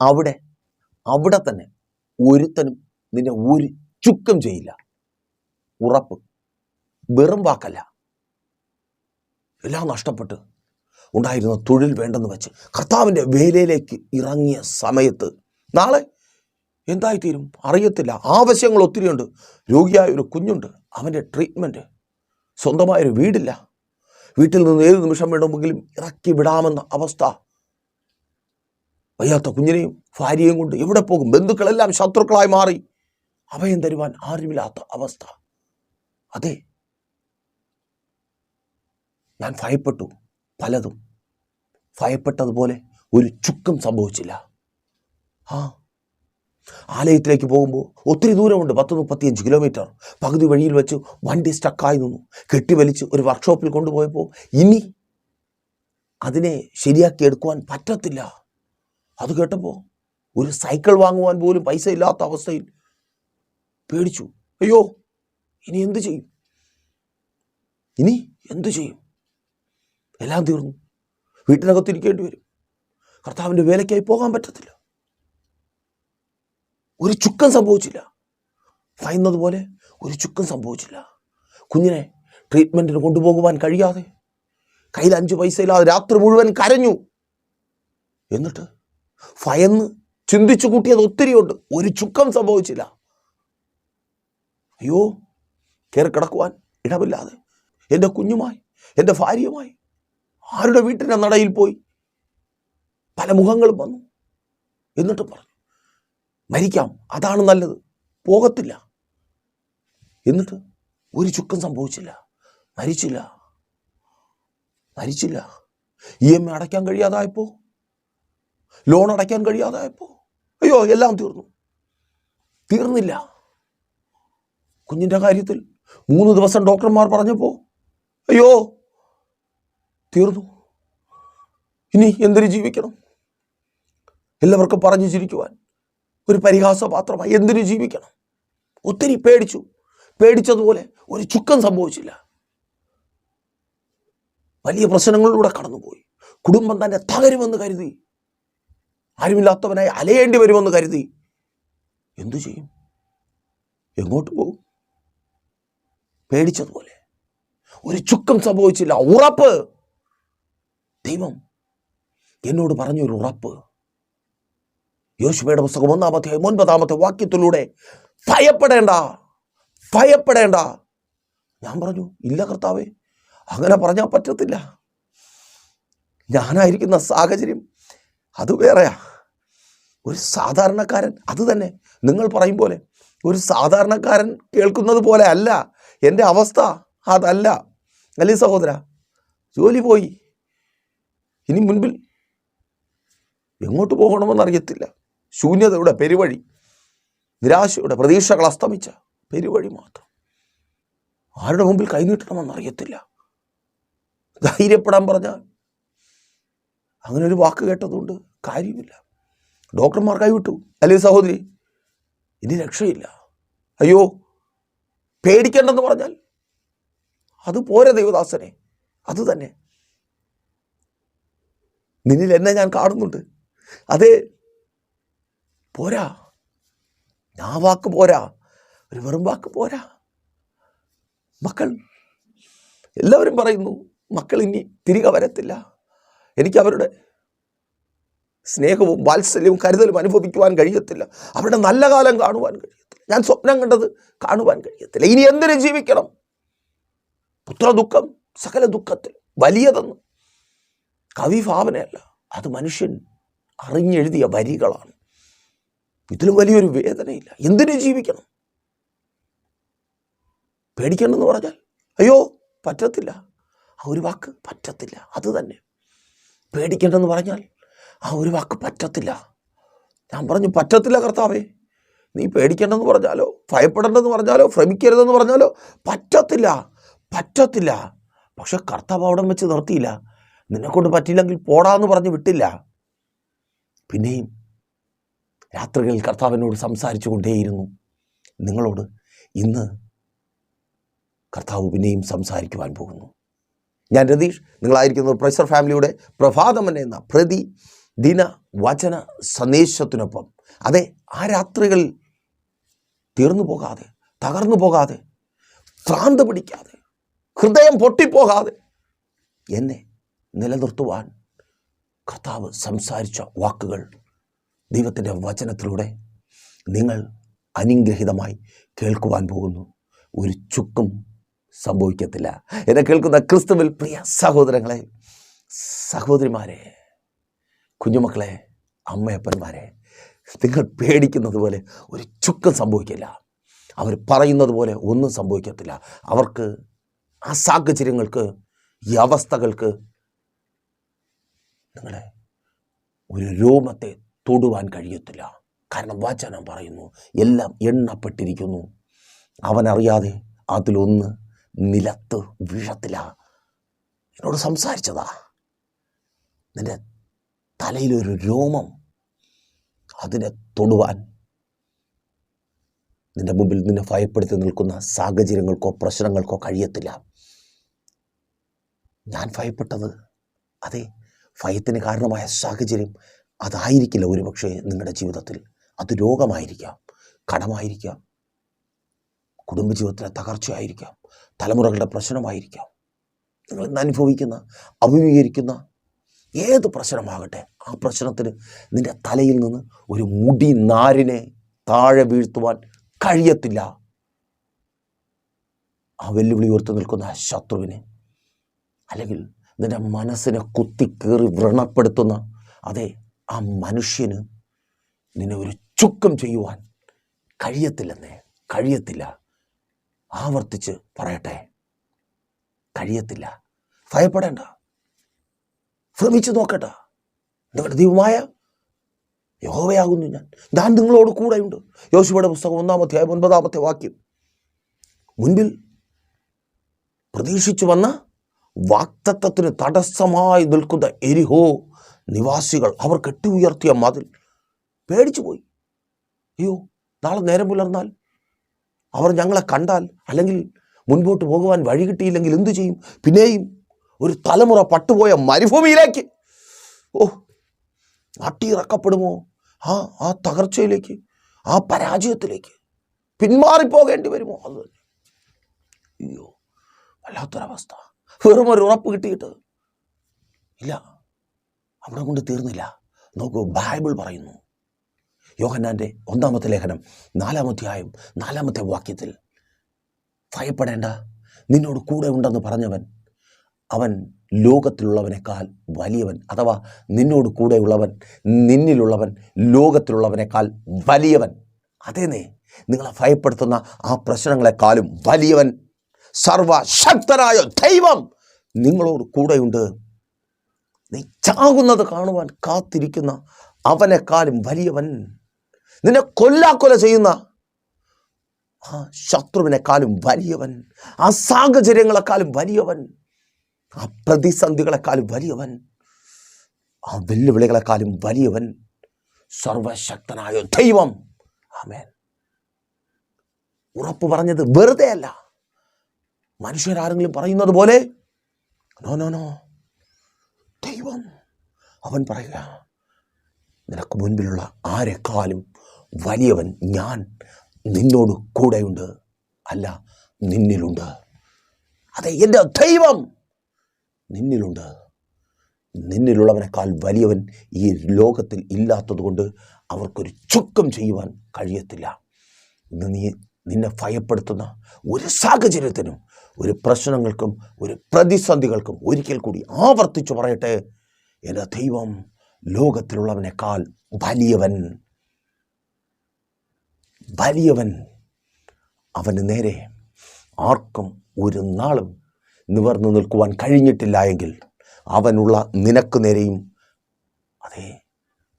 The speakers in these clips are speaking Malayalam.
അവിടെ അവിടെ തന്നെ ഒരുത്തനും നിന്നെ ഒരു ചുക്കം ചെയ്യില്ല. ഉറപ്പ്. വെറും വാക്കല്ല. എല്ലാം നഷ്ടപ്പെട്ട് ഉണ്ടായിരുന്ന തൊഴിൽ വേണ്ടെന്ന് വെച്ച് കർത്താവിന്റെ വേലയിലേക്ക് ഇറങ്ങിയ സമയത്ത് നാളെ എന്തായിത്തീരും? അറിയത്തില്ല. ആവശ്യങ്ങൾ ഒത്തിരിയുണ്ട്. രോഗിയായ ഒരു കുഞ്ഞുണ്ട്. അവന്റെ ട്രീറ്റ്മെന്റ് സ്വന്തമായൊരു വീടില്ല. വീട്ടിൽ നിന്ന് ഏത് നിമിഷം വേണമെങ്കിലും ഇറക്കി വിടാമെന്ന അവസ്ഥ വയ്യാത്ത കുഞ്ഞിനെയും ഭാര്യയും കൊണ്ട് എവിടെ പോകും? ബന്ധുക്കളെല്ലാം ശത്രുക്കളായി മാറി. അഭയം തരുവാൻ ആരുമില്ലാത്ത അവസ്ഥ. അതെ. ഞാൻ ഭയപ്പെട്ടു പലതും. ഭയപ്പെട്ടതുപോലെ ഒരു ചുക്കും സംഭവിച്ചില്ല. ആ ആലയത്തിലേക്ക് പോകുമ്പോൾ ഒത്തിരി ദൂരമുണ്ട് പത്ത് മുപ്പത്തിയഞ്ച് കിലോമീറ്റർ. പകുതി വഴിയിൽ വെച്ച് വണ്ടി സ്റ്റക്കായി നിന്നു. കെട്ടിവലിച്ച് ഒരു വർക്ക്ഷോപ്പിൽ കൊണ്ടുപോയപ്പോൾ ഇനി അതിനെ ശരിയാക്കി എടുക്കുവാൻ പറ്റത്തില്ല. അത് കേട്ടപ്പോൾ ഒരു സൈക്കിൾ വാങ്ങുവാൻ പോലും പൈസ ഇല്ലാത്ത അവസ്ഥയിൽ പേടിച്ചു. അയ്യോ ഇനി എന്തു ചെയ്യും? ഇനി എന്തു ചെയ്യും? എല്ലാം തീർന്നു. വീട്ടിനകത്തിരിക്കേണ്ടി വരും. കർത്താവിന്റെ വേലയ്ക്കായി പോകാൻ പറ്റത്തില്ല. ഒരു ചുക്കം സംഭവിച്ചില്ല. ഭയന്നതുപോലെ ഒരു ചുക്കം സംഭവിച്ചില്ല. കുഞ്ഞിനെ ട്രീറ്റ്മെന്റിന് കൊണ്ടുപോകുവാൻ കഴിയാതെ കയ്യിൽ അഞ്ച് പൈസ ഇല്ലാതെ രാത്രി മുഴുവൻ കരഞ്ഞു. എന്നിട്ട് ഭയന്ന് ചിന്തിച്ചു കൂട്ടിയത് ഒത്തിരിയുണ്ട്. ഒരു ചുക്കം സംഭവിച്ചില്ല. അയ്യോ കയറി കിടക്കുവാൻ ഇടമില്ലാതെ. എന്റെ കുഞ്ഞുമായി എന്റെ ഭാര്യയുമായി ആരുടെ വീട്ടിന്റെ നടയിൽ പോയി പല മുഖങ്ങളും വന്നു. എന്നിട്ട് പറഞ്ഞു മരിക്കാം അതാണ് നല്ലത്. പോകത്തില്ല. എന്നിട്ട് ഒരു ചുക്കം സംഭവിച്ചില്ല. മരിച്ചില്ല. മരിച്ചില്ല. ഇ എം അടയ്ക്കാൻ കഴിയാതായപ്പോൾ ലോൺ അടയ്ക്കാൻ കഴിയാതായപ്പോൾ അയ്യോ എല്ലാം തീർന്നു. തീർന്നില്ല. കുഞ്ഞിന്റെ കാര്യത്തിൽ മൂന്ന് ദിവസം ഡോക്ടർമാർ പറഞ്ഞപ്പോൾ അയ്യോ തീർന്നു. ഇനി എന്തിനു ജീവിക്കണം? എല്ലാവർക്കും പറഞ്ഞു ചിരിക്കുവാൻ ഒരു പരിഹാസപാത്രമായി എന്തിനു ജീവിക്കണം? ഒത്തിരി പേടിച്ചു. പേടിച്ചതുപോലെ ഒരു ചുക്കം സംഭവിച്ചില്ല. വലിയ പ്രശ്നങ്ങളിലൂടെ കടന്നുപോയി. കുടുംബം തന്നെ തകരുമെന്ന് കരുതി. ആരുമില്ലാത്തവനായി അലയേണ്ടി വരുമെന്ന് കരുതി. എന്തു ചെയ്യും? എങ്ങോട്ട് പോകും? പേടിച്ചതുപോലെ. ഒരു ചുക്കം സംഭവിച്ചില്ല. ഉറപ്പ്. ദൈവം എന്നോട് പറഞ്ഞൊരു ഉറപ്പ്. യോശുവയുടെ പുസ്തകം ഒന്നാമത്തെ ഒൻപതാമത്തെ വാക്യത്തിലൂടെ ഭയപ്പെടേണ്ട ഭയപ്പെടേണ്ട. ഞാൻ പറഞ്ഞു ഇല്ല കർത്താവേ അങ്ങനെ പറഞ്ഞാൽ പറ്റത്തില്ല. ഞാനായിരിക്കുന്ന സാഹചര്യം അത് വേറെയാ. ഒരു സാധാരണക്കാരൻ അത് തന്നെ. നിങ്ങൾ പറയും പോലെ. ഒരു സാധാരണക്കാരൻ കേൾക്കുന്നത് പോലെ അല്ല. എന്റെ അവസ്ഥ അതല്ല. അല്ലേ സഹോദര? ജോലി പോയി. ഇനി മുൻപിൽ എങ്ങോട്ട് പോകണമെന്നറിയത്തില്ല ശൂന്യതയുടെ പെരുവഴി നിരാശയുടെ പ്രതീക്ഷകൾ അസ്തമിച്ച പെരുവഴി മാത്രം. ആരുടെ മുമ്പിൽ കൈനീട്ടണമെന്നറിയത്തില്ല ധൈര്യപ്പെടാൻ പറഞ്ഞാൽ അങ്ങനെ ഒരു വാക്ക് കേട്ടതുകൊണ്ട് കാര്യമില്ല. ഡോക്ടർമാർ കൈവിട്ടു അല്ലേ സഹോദരി? ഇനി രക്ഷയില്ല. അയ്യോ പേടിക്കേണ്ടെന്ന് പറഞ്ഞാൽ അത് പോരെ ദൈവദാസനെ. അത് തന്നെ. നിന്നിൽ എന്നെ ഞാൻ കാണുന്നുണ്ട്. അതെ പോരാ. ഞാ വാക്ക് പോരാ. ഒരു വെറും വാക്ക് പോരാ. മക്കൾ എല്ലാവരും പറയുന്നു മക്കൾ ഇനി തിരികെ വരത്തില്ല. എനിക്ക് അവരുടെ സ്നേഹവും വാത്സല്യവും കരുതലും അനുഭവിക്കുവാൻ കഴിയത്തില്ല. അവരുടെ നല്ല കാലം കാണുവാൻ കഴിയത്തില്ല. ഞാൻ സ്വപ്നം കണ്ടത് കാണുവാൻ കഴിയത്തില്ല. ഇനി എന്തിനു ജീവിക്കണം? പുത്ര ദുഃഖം സകല ദുഃഖത്തിൽ വലിയതെന്ന്. കവി ഭാവനയല്ല. അത് മനുഷ്യൻ അറിഞ്ഞെഴുതിയ വരികളാണ്. ഇതിലും വലിയൊരു വേദനയില്ല. എന്തിനു ജീവിക്കണം? പേടിക്കണമെന്ന് പറഞ്ഞാൽ അയ്യോ പറ്റത്തില്ല. ആ ഒരു വാക്ക് പറ്റത്തില്ല. അത് തന്നെ. പേടിക്കേണ്ടെന്ന് പറഞ്ഞാൽ ആ ഒരു വാക്ക് പറ്റത്തില്ല. ഞാൻ പറഞ്ഞു പറ്റത്തില്ല കർത്താവേ നീ പേടിക്കേണ്ടെന്ന് പറഞ്ഞാലോ ഭയപ്പെടേണ്ടെന്ന് പറഞ്ഞാലോ ഭ്രമിക്കരുതെന്ന് പറഞ്ഞാലോ പറ്റത്തില്ല പറ്റത്തില്ല. പക്ഷെ കർത്താവ് അവിടം വെച്ച് നിർത്തിയില്ല. നിന്നെക്കൊണ്ട് പറ്റിയില്ലെങ്കിൽ പോടാന്ന് പറഞ്ഞ് വിട്ടില്ല. പിന്നെയും രാത്രികളിൽ കർത്താവിനോട് സംസാരിച്ചു കൊണ്ടേയിരുന്നു. നിങ്ങളോട് ഇന്ന് കർത്താവ് പിന്നെയും സംസാരിക്കുവാൻ പോകുന്നു. ഞാൻ രതീഷ് നിങ്ങളായിരിക്കുന്നത് പ്രൊഫസർ ഫാമിലിയുടെ പ്രഭാതമൻ എന്ന പ്രതി ദിന വചന സന്ദേശത്തിനൊപ്പം. അതെ ആ രാത്രികൾ തീർന്നു പോകാതെ തകർന്നു പോകാതെ ഭ്രാന്ത് പിടിക്കാതെ ഹൃദയം പൊട്ടിപ്പോകാതെ എന്നെ നിലനിർത്തുവാൻ കർത്താവ് സംസാരിച്ച വാക്കുകൾ ദൈവത്തിന്റെ വചനത്തിലൂടെ നിങ്ങൾ അനുഗ്രഹിതമായി കേൾക്കുവാൻ പോകുന്നു. ഒരു ചുക്കും സംഭവിക്കത്തില്ല. എന്നെ കേൾക്കുന്ന ക്രിസ്തുവിൽ പ്രിയ സഹോദരങ്ങളെ സഹോദരിമാരെ കുഞ്ഞുമക്കളെ അമ്മയപ്പന്മാരെ നിങ്ങൾ പേടിക്കുന്നത് പോലെ ഒരു ചുക്കം സംഭവിക്കില്ല. അവർ പറയുന്നത് പോലെ ഒന്നും സംഭവിക്കത്തില്ല. അവർക്ക് ആ സാഹചര്യങ്ങൾക്ക് ഈ അവസ്ഥകൾക്ക് നിങ്ങളെ ഒരു രോമത്തെ തൊടുവാൻ കഴിയത്തില്ല. കാരണം വാചനം പറയുന്നു എല്ലാം എണ്ണപ്പെട്ടിരിക്കുന്നു. അവനറിയാതെ അതിലൊന്ന് നിലത്ത് വീഴത്തില്ല. എന്നോട് സംസാരിച്ചതാ. നിന്റെ തലയിലൊരു രോമം അതിനെ തൊടുവാൻ. നിന്റെ മുമ്പിൽ നിന്നെ ഭയപ്പെടുത്തി നിൽക്കുന്ന സാഹചര്യങ്ങൾക്കോ പ്രശ്നങ്ങൾക്കോ കഴിയത്തില്ല. ഞാൻ ഭയപ്പെട്ടത് അതെ ഭയത്തിന് കാരണമായ സാഹചര്യം അതായിരിക്കില്ല ഒരുപക്ഷെ നിങ്ങളുടെ ജീവിതത്തിൽ. അത് രോഗമായിരിക്കാം കടമായിരിക്കാം കുടുംബജീവിതത്തിലെ തകർച്ചയായിരിക്കാം. തലമുറകളുടെ പ്രശ്നമായിരിക്കാം. നിങ്ങൾ ഇന്ന് അനുഭവിക്കുന്ന അഭിമുഖീകരിക്കുന്ന ഏത് പ്രശ്നമാകട്ടെ ആ പ്രശ്നത്തിന് നിന്റെ തലയിൽ നിന്ന് ഒരു മുടി നാരിനെ താഴെ വീഴ്ത്തുവാൻ കഴിയത്തില്ല. ആ വെല്ലുവിളി ഉയർത്തു നിൽക്കുന്ന ആ ശത്രുവിനെ അല്ലെങ്കിൽ നിന്റെ മനസ്സിനെ കുത്തിക്കേറി വ്രണപ്പെടുത്തുന്ന അതെ ആ മനുഷ്യന് നിന്നെ ഒരു ചുക്കം ചെയ്യുവാൻ കഴിയത്തില്ലെന്നേ കഴിയത്തില്ല. ആവർത്തിച്ച് പറയട്ടെ. കഴിയത്തില്ല. ഭയപ്പെടേണ്ട. ശ്രമിച്ചു നോക്കട്ടെ. നിങ്ങളുടെ ദൈവമായ യഹോവയാകുന്നു ഞാൻ. ഞാൻ നിങ്ങളോട് കൂടെയുണ്ട്. യോശുവയുടെ പുസ്തകം ഒന്നാമത്തെ ഒൻപതാമത്തെ വാക്യം. മുൻപിൽ പ്രതീക്ഷിച്ചു വന്ന വാക്തത്വത്തിന് തടസ്സമായി നിൽക്കുന്ന എരിഹോ നിവാസികൾ അവർ കെട്ടി ഉയർത്തിയ മതിൽ പേടിച്ചു പോയി അയ്യോ നാളെ നേരം പുലർന്നാൽ അവർ ഞങ്ങളെ കണ്ടാൽ അല്ലെങ്കിൽ മുൻപോട്ട് പോകുവാൻ വഴി കിട്ടിയില്ലെങ്കിൽ എന്തു ചെയ്യും? പിന്നെയും ഒരു തലമുറ പട്ടുപോയ മരുഭൂമിയിലേക്ക്. ഓ നാട്ടിറക്കപ്പെടുമോ ആ ആ തകർച്ചയിലേക്ക് ആ പരാജയത്തിലേക്ക് പിന്മാറിപ്പോകേണ്ടി വരുമോ? അത് തന്നെ. അയ്യോ വല്ലാത്തൊരവസ്ഥ. വെറും ഒരു ഉറപ്പ് കിട്ടിയിട്ട്. ഇല്ല അവിടെ കൊണ്ട് തീർന്നില്ല. നോക്കൂ ബൈബിൾ പറയുന്നു. യോഹന്നാന്റെ ഒന്നാമത്തെ ലേഖനം നാലാമധ്യായം നാലാമത്തെ വാക്യത്തിൽ ഭയപ്പെടേണ്ട നിന്നോട് കൂടെ ഉണ്ടെന്ന് പറഞ്ഞവൻ അവൻ ലോകത്തിലുള്ളവനേക്കാൾ വലിയവൻ അഥവാ നിന്നോട് കൂടെയുള്ളവൻ നിന്നിലുള്ളവൻ ലോകത്തിലുള്ളവനേക്കാൾ വലിയവൻ. അതേനേ നിങ്ങളെ ഭയപ്പെടുത്തുന്ന ആ പ്രശ്നങ്ങളെക്കാളും വലിയവൻ സർവശക്തനായ ദൈവം നിങ്ങളോട് കൂടെയുണ്ട്. നീ ചാകുന്നത് കാണുവാൻ കാത്തിരിക്കുന്ന അവനെക്കാളും വലിയവൻ. നിന്നെ കൊല്ലാക്കൊല ചെയ്യുന്ന ആ ശത്രുവിനെക്കാളും വലിയവൻ ആ സാഹചര്യങ്ങളെക്കാളും വലിയവൻ ആ പ്രതിസന്ധികളെക്കാളും വലിയവൻ ആ വെല്ലുവിളികളെക്കാളും വലിയവൻ സർവശക്തനായ ദൈവം. ആമേൻ. ഉറപ്പ് പറഞ്ഞത് വെറുതെ അല്ല. മനുഷ്യരാരെങ്കിലും പറയുന്നത് പോലെ നോ നോ നോ. ദൈവം. അവൻ പറയുക നിനക്ക് മുൻപിലുള്ള ആരെക്കാളും വലിയവൻ ഞാൻ നിന്നോട് കൂടെയുണ്ട്. അല്ല നിന്നിലുണ്ട്. അതെ എന്റെ ദൈവം നിന്നിലുണ്ട്. നിന്നിലുള്ളവനേക്കാൾ വലിയവൻ ഈ ലോകത്തിൽ ഇല്ലാത്തതുകൊണ്ട് അവർക്കൊരു ചുക്കം ചെയ്യുവാൻ കഴിയത്തില്ല. നീ നിന്നെ ഭയപ്പെടുത്തുന്ന ഒരു സാഹചര്യത്തിനും ഒരു പ്രശ്നങ്ങൾക്കും ഒരു പ്രതിസന്ധികൾക്കും ഒരിക്കൽ കൂടി ആവർത്തിച്ചു പറയട്ടെ. എന്റെ ദൈവം ലോകത്തിലുള്ളവനേക്കാൾ വലിയവൻ വലിയവൻ അവന് നേരെ ആർക്കും ഒരു നാളും നിവർന്നു നിൽക്കുവാൻ കഴിഞ്ഞിട്ടില്ല എങ്കിൽ അവനുള്ള നിനക്ക് നേരെയും അതെ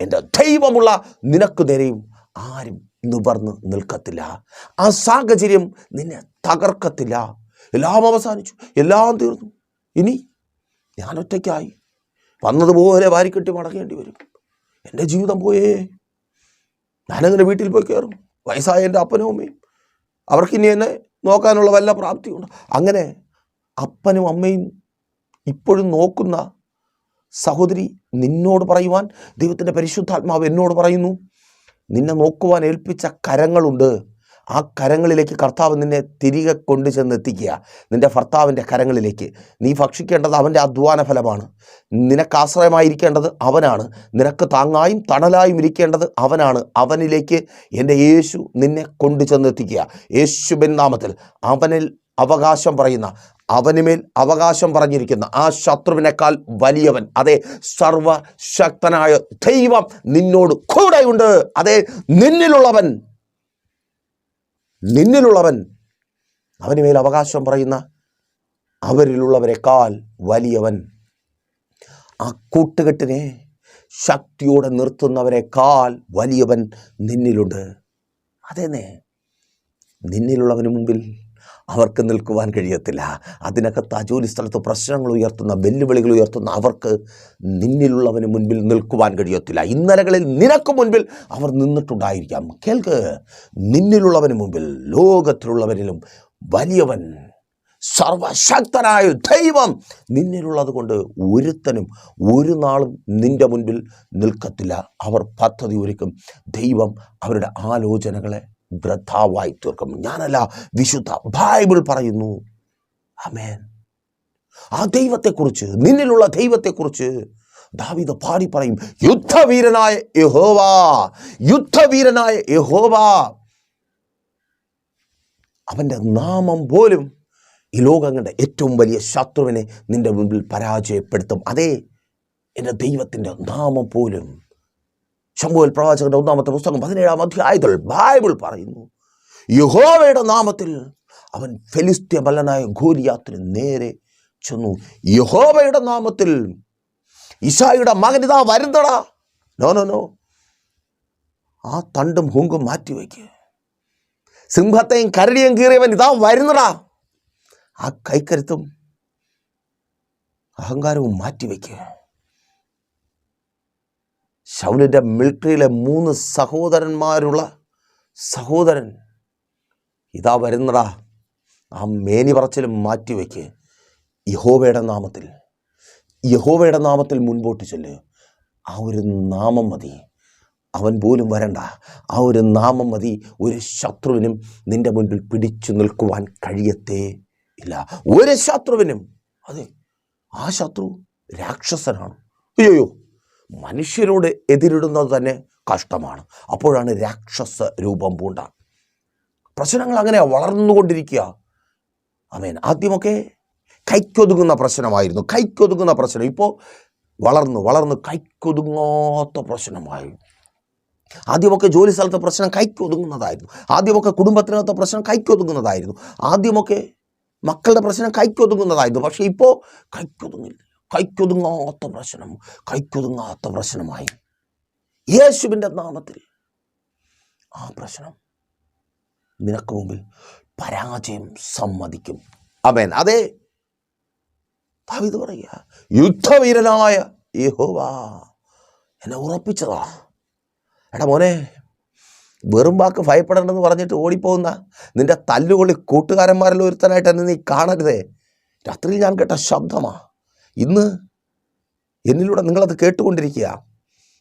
എന്റെ ദൈവമുള്ള നിനക്ക് നേരെയും ആരും നിവർന്ന് നിൽക്കത്തില്ല. ആ സാഹചര്യം നിന്നെ തകർക്കത്തില്ല. എല്ലാം അവസാനിച്ചു. എല്ലാം തീർന്നു. ഇനി ഞാൻ ഒറ്റയ്ക്കായി വന്നതുപോലെ വാരിക്കെട്ടി മടങ്ങേണ്ടി വരും. എന്റെ ജീവിതം പോയേ. ഞാനങ്ങനെ വീട്ടിൽ പോയി കയറും. വയസ്സായ എന്റെ അപ്പനും അമ്മയും. അവർക്ക് ഇനി എന്നെ നോക്കാനുള്ള വല്ല പ്രാപ്തിയുണ്ട്? അങ്ങനെ അപ്പനും അമ്മയും ഇപ്പോഴും നോക്കുന്ന സഹോദരി നിന്നോട് പറയുവാൻ ദൈവത്തിന്റെ പരിശുദ്ധാത്മാവ് എന്നോട് പറയുന്നു നിന്നെ നോക്കുവാൻ ഏൽപ്പിച്ച കരങ്ങളുണ്ട്. ആ കരങ്ങളിലേക്ക് കർത്താവ് നിന്നെ തിരികെ കൊണ്ടു ചെന്ന് എത്തിക്കുക നിന്റെ ഭർത്താവിന്റെ കരങ്ങളിലേക്ക്. നീ ഭക്ഷിക്കേണ്ടത് അവന്റെ അധ്വാന ഫലമാണ് നിനക്ക് ആശ്രയമായിരിക്കേണ്ടത് അവനാണ്. നിനക്ക് താങ്ങായും തണലായും ഇരിക്കേണ്ടത് അവനാണ്. അവനിലേക്ക് എന്റെ യേശു നിന്നെ കൊണ്ടു ചെന്ന് എത്തിക്കുക യേശുബൻ നാമത്തിൽ അവനിൽ അവകാശം പറയുന്ന അവനുമേൽ അവകാശം പറഞ്ഞിരിക്കുന്ന ആ ശത്രുവിനേക്കാൾ വലിയവൻ അതെ സർവശക്തനായ ദൈവം നിന്നോട് കൂടെയുണ്ട്. അതെ നിന്നിലുള്ളവൻ നിന്നിലുള്ളവൻ അവന് മേൽ അവകാശം പറയുന്ന അവരിലുള്ളവരെക്കാൾ വലിയവൻ. ആ കൂട്ടുകെട്ടിനെ ശക്തിയോടെ നിർത്തുന്നവരെക്കാൾ വലിയവൻ നിന്നിലുണ്ട്. അതെന്നെ നിന്നിലുള്ളവന് മുമ്പിൽ അവർക്ക് നിൽക്കുവാൻ കഴിയത്തില്ല. അതിനകത്ത് ആ ജോലി സ്ഥലത്ത് പ്രശ്നങ്ങൾ ഉയർത്തുന്ന വെല്ലുവിളികൾ ഉയർത്തുന്ന അവർക്ക് നിന്നിലുള്ളവന് മുൻപിൽ നിൽക്കുവാൻ കഴിയത്തില്ല. ഇന്നലകളിൽ നിനക്ക് മുൻപിൽ അവർ നിന്നിട്ടുണ്ടായിരിക്കാം. കേൾക്ക് നിന്നിലുള്ളവന് മുൻപിൽ ലോകത്തിലുള്ളവരിലും വലിയവൻ സർവശക്തനായ ദൈവം നിന്നിലുള്ളത് കൊണ്ട് ഒരുത്തനും ഒരു നാളും നിന്റെ മുൻപിൽ നിൽക്കത്തില്ല. അവർ പദ്ധതി ഒരുക്കും. ദൈവം അവരുടെ ആലോചനകളെ വൃഥാവായി തീർക്കും ഞാനല്ല വിശുദ്ധ. ബൈബിൾ പറയുന്നു. അമേൻ ആ ദൈവത്തെക്കുറിച്ച് നിന്നിലുള്ള ദൈവത്തെക്കുറിച്ച് ദാവിദ പാടി പറയും യുദ്ധവീരനായ യഹോവാ യുദ്ധവീരനായ യഹോവാ. അവന്റെ നാമം പോലും ഈ ലോകങ്ങളുടെ ഏറ്റവും വലിയ ശത്രുവിനെ നിന്റെ മുമ്പിൽ പരാജയപ്പെടുത്തും. അതേ എന്റെ ദൈവത്തിന്റെ നാമം പോലും ശംഭുവൽ പ്രവാചകന്റെ ഒന്നാമത്തെ പുസ്തകം പതിനേഴാം അധ്യായത്തിൽ ബൈബിൾ പറയുന്നു. യഹോവയുടെ നാമത്തിൽ അവൻ ഫെലിസ്ത്യ മല്ലനായ ഗോലിയാത്തിന് നേരെ ചെന്നു. യഹോവയുടെ നാമത്തിൽ ഇഷായുടെ മകൻ ഇതാ വരുന്നടാ. നോ നോ നോ ആ തണ്ടും ഹുങ്കും മാറ്റിവെക്ക് സിംഹത്തെയും കരടിയും കീറിയവൻ ഇതാ വരുന്നടാ. ആ കൈക്കരുത്തും അഹങ്കാരവും മാറ്റിവെക്കുക ശൗലിന്റെ മിലിറ്ററിയിലെ മൂന്ന് സഹോദരന്മാരുള്ള സഹോദരൻ ഇതാ വരുന്നടാ ആ മേനി പറച്ചിലും മാറ്റിവെക്ക് യഹോവയുടെ നാമത്തിൽ യഹോവയുടെ നാമത്തിൽ മുൻപോട്ട് ചെല്ല്. ആ ഒരു നാമം മതി. അവൻ പോലും വരണ്ട. ആ ഒരു നാമം മതി. ഒരു ശത്രുവിനും നിന്റെ മുൻപിൽ പിടിച്ചു നിൽക്കുവാൻ കഴിയത്തേ ഇല്ല. ഒരു ശത്രുവിനും. അതെ ആ ശത്രു രാക്ഷസനാണ്. അയ്യോ മനുഷ്യരോട് എതിരിടുന്നത് തന്നെ കഷ്ടമാണ്. അപ്പോഴാണ് രാക്ഷസ രൂപം പൂണ്ട. പ്രശ്നങ്ങൾ അങ്ങനെ വളർന്നുകൊണ്ടിരിക്കുക. അമേൻ ആദ്യമൊക്കെ കൈക്കൊതുങ്ങുന്ന പ്രശ്നമായിരുന്നു. കൈക്കൊതുങ്ങുന്ന പ്രശ്നം. ഇപ്പോൾ വളർന്നു വളർന്ന് കൈക്കൊതുങ്ങാത്ത പ്രശ്നമായി. ആദ്യമൊക്കെ ജോലി സ്ഥലത്തെ പ്രശ്നം കൈക്കൊതുങ്ങുന്നതായിരുന്നു. ആദ്യമൊക്കെ കുടുംബത്തിനകത്തെ പ്രശ്നം കൈക്കൊതുങ്ങുന്നതായിരുന്നു. ആദ്യമൊക്കെ മക്കളുടെ പ്രശ്നം കൈക്കൊതുങ്ങുന്നതായിരുന്നു. പക്ഷേ ഇപ്പോൾ കൈക്കൊതുങ്ങില്ല. കൈക്കൊതുങ്ങാത്ത പ്രശ്നം. കൈക്കൊതുങ്ങാത്ത പ്രശ്നമായി. യേശുവിന്റെ നാമത്തിൽ ആ പ്രശ്നം നിനക്ക് മുമ്പിൽ പരാജയം സമ്മതിക്കും. അമേൻ അതെ ദാവീദ് പറയുക യുദ്ധവീരനായ യഹോവ എന്നെ ഉറപ്പിച്ചതാ. എടാ മോനെ വെറും വാക്ക് ഭയപ്പെടേണ്ടെന്ന് പറഞ്ഞിട്ട് ഓടിപ്പോകുന്ന നിന്റെ തല്ലുകൊള്ളി കൂട്ടുകാരന്മാരിൽ ഒരുത്തനായിട്ട് എന്നെ നീ കാണരുതേ. രാത്രിയിൽ ഞാൻ കേട്ട ശബ്ദമാ. ഇന്ന് എന്നിലൂടെ നിങ്ങളത് കേട്ടുകൊണ്ടിരിക്കുക.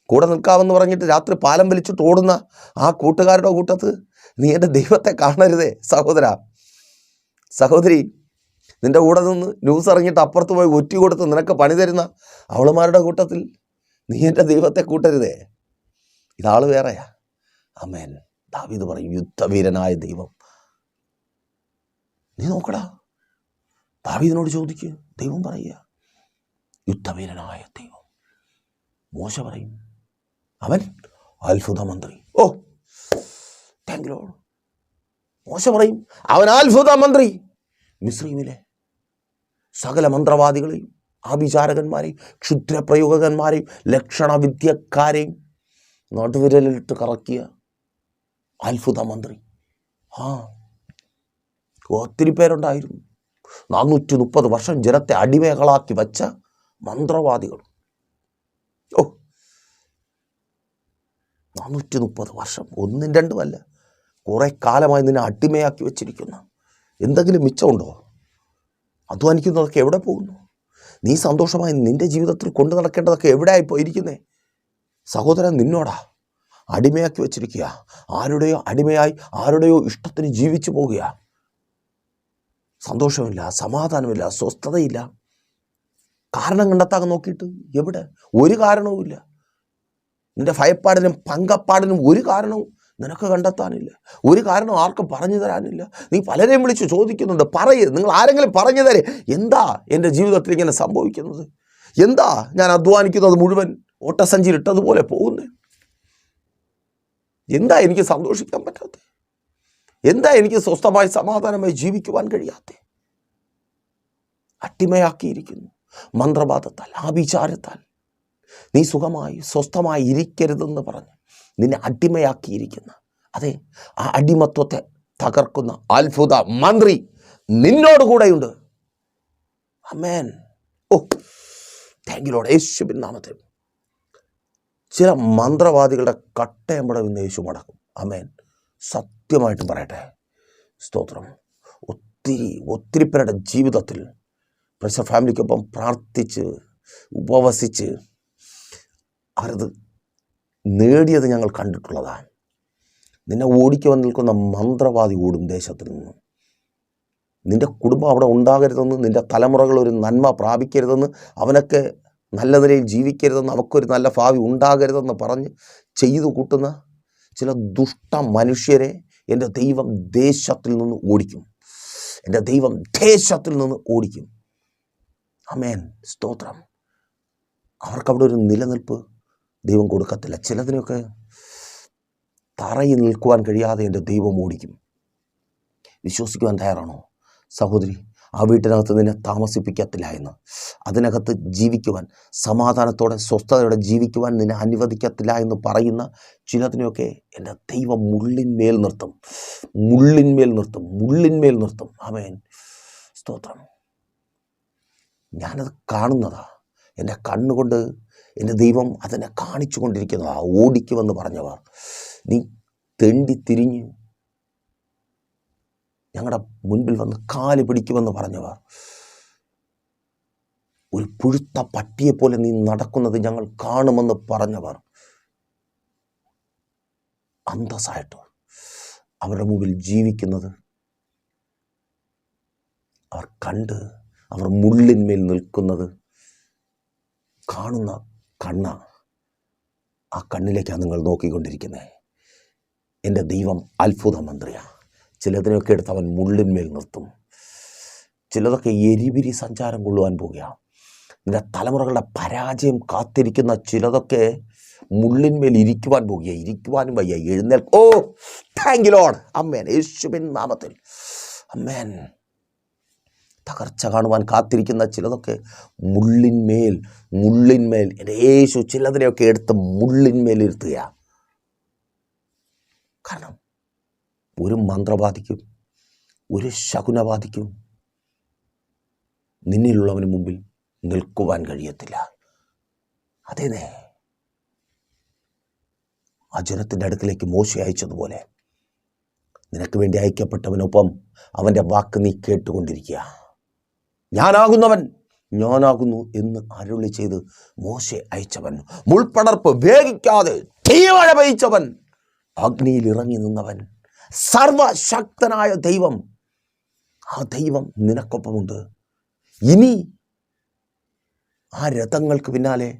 കൂടെ നിൽക്കാമെന്ന് പറഞ്ഞിട്ട് രാത്രി പാലം വലിച്ചിട്ട് ഓടുന്ന ആ കൂട്ടുകാരുടെ കൂട്ടത്ത് നീ എന്റെ ദൈവത്തെ കാണരുതേ സഹോദര. സഹോദരി നിന്റെ കൂടെ നിന്ന് ന്യൂസ് ഇറങ്ങിയിട്ട് അപ്പുറത്ത് പോയി ഒറ്റി കൊടുത്ത് നിനക്ക് പണി തരുന്ന അവളുമാരുടെ കൂട്ടത്തിൽ നീ എന്റെ ദൈവത്തെ കൂട്ടരുതേ. ഇതാൾ വേറെയാ. അമേൻ ദാവീദ് പറയും യുദ്ധവീരനായ ദൈവം. നീ നോക്കടാ. ദാവീദിനോട് ചോദിക്കുക ദൈവം പറയുക. യുദ്ധവീരനായ ദൈവം. മോശ പറയും. അവൻ അത്ഭുത മന്ത്രി ഓ താങ്ക് ലോഡ് മോശ പറയും. അവൻ അത്ഭുത മന്ത്രി മിശ്രീമിലെ സകല മന്ത്രവാദികളെയും ആഭിചാരകന്മാരെയും ക്ഷുദ്രപ്രയോഗകന്മാരെയും ലക്ഷണവിദ്യക്കാരെയും നടുവിരലിട്ട് കറക്കിയ അത്ഭുത മന്ത്രി ആ ഒത്തിരി പേരുണ്ടായിരുന്നു. നാനൂറ്റി മുപ്പത് വർഷം ജനത്തെ അടിമകളാക്കി വച്ച മന്ത്രവാദികൾ ഓ നാനൂറ്റി മുപ്പത് വർഷം. ഒന്നും രണ്ടുമല്ല. കുറേ കാലമായി നിന്നെ അടിമയാക്കി വെച്ചിരിക്കുന്ന. എന്തെങ്കിലും മിച്ചമുണ്ടോ? അധ്വാനിക്കുന്നതൊക്കെ എവിടെ പോകുന്നു? നീ സന്തോഷമായി നിന്റെ ജീവിതത്തിൽ കൊണ്ടു നടക്കേണ്ടതൊക്കെ എവിടെയായി പോയിരിക്കുന്നേ സഹോദരൻ നിന്നോടാ. അടിമയാക്കി വെച്ചിരിക്കുക. ആരുടെയോ അടിമയായി ആരുടെയോ ഇഷ്ടത്തിന് ജീവിച്ചു പോവുക സന്തോഷമില്ല സമാധാനമില്ല സ്വസ്ഥതയില്ല. കാരണം കണ്ടെത്താൻ നോക്കിയിട്ട് എവിടെ? ഒരു കാരണവുമില്ല നിന്റെ ഭയപ്പാടിനും പങ്കപ്പാടിനും ഒരു കാരണവും നിനക്ക് കണ്ടെത്താനില്ല. ഒരു കാരണം ആർക്കും പറഞ്ഞു തരാനില്ല. നീ പലരെയും വിളിച്ച് ചോദിക്കുന്നുണ്ട്. പറയ് നിങ്ങൾ ആരെങ്കിലും പറഞ്ഞു തരേ. എന്താ എന്റെ ജീവിതത്തിൽ ഇങ്ങനെ സംഭവിക്കുന്നത്? എന്താ ഞാൻ അധ്വാനിക്കുന്നത് മുഴുവൻ ഓട്ടസഞ്ചിയിൽ ഇട്ടതുപോലെ പോകുന്നത്? എന്താ എനിക്ക് സന്തോഷിക്കാൻ പറ്റാത്ത എന്താ എനിക്ക് സ്വസ്ഥമായി സമാധാനമായി ജീവിക്കുവാൻ കഴിയാത്ത അട്ടിമയാക്കിയിരിക്കുന്നു. മന്ത്രവാദത്താൽ ആഭിചാരത്താൽ. നീ സുഖമായി സ്വസ്ഥമായി ഇരിക്കരുതെന്ന് പറഞ്ഞ് നിന്നെ അടിമയാക്കിയിരിക്കുന്ന അതെ ആ അടിമത്വത്തെ തകർക്കുന്ന അത്ഭുത മന്ത്രി നിന്നോട് കൂടെയുണ്ട് അമേൻ ഓ താങ്ക് യു യേശു പിന്നാമത്തെ ചില മന്ത്രവാദികളുടെ കട്ടയമ്പടം ഇന്ന് യേശു മടക്കും. അമേൻ സത്യമായിട്ടും പറയട്ടെ. സ്തോത്രം. ഒത്തിരി ഒത്തിരി പേരുടെ ജീവിതത്തിൽ പ്രഷർ ഫാമിലിക്കൊപ്പം പ്രാർത്ഥിച്ച് ഉപവസിച്ച് അവരത് നേടിയത് ഞങ്ങൾ കണ്ടിട്ടുള്ളതാണ്. നിന്നെ ഓടിക്കുവാൻ നിൽക്കുന്ന മന്ത്രവാദി ഓടും ദേശത്തിൽ നിന്ന്. നിന്റെ കുടുംബം അവിടെ ഉണ്ടാകരുതെന്ന് നിന്റെ തലമുറകൾ ഒരു നന്മ പ്രാപിക്കരുതെന്ന് അവനൊക്കെ നല്ല നിലയിൽ ജീവിക്കരുതെന്ന് അവക്കൊരു നല്ല ഭാവി ഉണ്ടാകരുതെന്ന് പറഞ്ഞ് ചെയ്തു കൂട്ടുന്ന ചില ദുഷ്ട മനുഷ്യരെ എന്റെ ദൈവം ദേശത്തിൽ നിന്ന് ഓടിക്കും. എന്റെ ദൈവം ദേശത്തിൽ നിന്ന് ഓടിക്കും. അമേൻ. സ്തോത്രം. അവർക്കവിടെ ഒരു നിലനിൽപ്പ് ദൈവം കൊടുക്കത്തില്ല. ചിലതിനൊക്കെ തറയിൽ നിൽക്കുവാൻ കഴിയാതെ എന്റെ ദൈവം ഓടിക്കും. വിശ്വസിക്കുവാൻ തയ്യാറാണോ? സഹോദരി ആ വീട്ടിനകത്ത് നിന്നെ താമസിപ്പിക്കത്തില്ല എന്ന്. അതിനകത്ത് ജീവിക്കുവാൻ സമാധാനത്തോടെ സ്വസ്ഥതയോടെ ജീവിക്കുവാൻ നിന്നെ അനുവദിക്കത്തില്ല എന്ന് പറയുന്ന ചിലതിനെയൊക്കെ എന്റെ ദൈവം മുള്ളിന്മേൽ നിർത്തും. മുള്ളിന്മേൽ നിർത്തും. മുള്ളിന്മേൽ നിർത്തും. ആമേൻ സ്തോത്രം. ഞാനത് കാണുന്നതാ. എന്റെ കണ്ണുകൊണ്ട് എന്റെ ദൈവം അതിനെ കാണിച്ചു കൊണ്ടിരിക്കുന്നതാ ഓടിക്കുമെന്ന് പറഞ്ഞവർ. നീ തെണ്ടി തിരിഞ്ഞ് ഞങ്ങളുടെ മുൻപിൽ വന്ന് കാൽ പിടിക്കുമെന്ന് പറഞ്ഞവർ. ഒരു പുഴുത്ത പട്ടിയെപ്പോലെ നീ നടക്കുന്നത് ഞങ്ങൾ കാണുമെന്ന് പറഞ്ഞവർ. അന്തസ്സായിട്ട് അവരുടെ മുമ്പിൽ ജീവിക്കുന്നത് അവർ കണ്ട് അവർ മുള്ളിന്മേൽ നിൽക്കുന്നത് കാണുന്ന കണ്ണ ആ കണ്ണിലേക്കാണ് നിങ്ങൾ നോക്കിക്കൊണ്ടിരിക്കുന്നത് എന്റെ ദൈവം അത്ഭുത മന്ത്രിയാണ് ചിലതിനൊക്കെ എടുത്ത് അവൻ മുള്ളിന്മേൽ നിർത്തും. ചിലതൊക്കെ എരിപിരി സഞ്ചാരം കൊള്ളുവാൻ പോവുകയാണ് നിന്റെ തലമുറകളുടെ പരാജയം കാത്തിരിക്കുന്ന ചിലതൊക്കെ മുള്ളിന്മേൽ ഇരിക്കുവാൻ പോകുക ഇരിക്കുവാനും വയ്യ. എഴുന്നേൽ ഓ താങ്ക് യു ലോഡ് അമ്മേൻ യേശുവിൻ നാമത്തിൽ. അമ്മേൻ തകർച്ച കാണുവാൻ കാത്തിരിക്കുന്ന ചിലതൊക്കെ മുള്ളിന്മേൽ മുള്ളിന്മേൽ യേശു ചിലതിനെയൊക്കെ എടുത്ത് മുള്ളിന്മേൽ ഇരുത്തുക കാരണം ഒരു മന്ത്രവാദിക്കും ഒരു ശകുനവാദിക്കും നിന്നിലുള്ളവന് മുമ്പിൽ നിൽക്കുവാൻ കഴിയത്തില്ല. അതേനേ ആ ജനത്തിന്റെ അടുക്കിലേക്ക് മോശം അയച്ചതുപോലെ നിനക്ക് വേണ്ടി അയക്കപ്പെട്ടവനൊപ്പം അവന്റെ വാക്ക് നീ കേട്ടുകൊണ്ടിരിക്കുക. ഞാനാകുന്നവൻ ഞാനാകുന്നു എന്ന് അരുളി ചെയ്ത് മോശെ അയച്ചവൻ. മുൾപ്പടർപ്പ് വേഗിക്കാതെ തീമഴ പെയ്ച്ചവൻ. അഗ്നിയിൽ ഇറങ്ങി നിന്നവൻ. സർവശക്തനായ ദൈവം. ആ ദൈവം നിനക്കൊപ്പമുണ്ട്. ഇനി ആ രഥങ്ങൾക്ക് പിന്നാലെ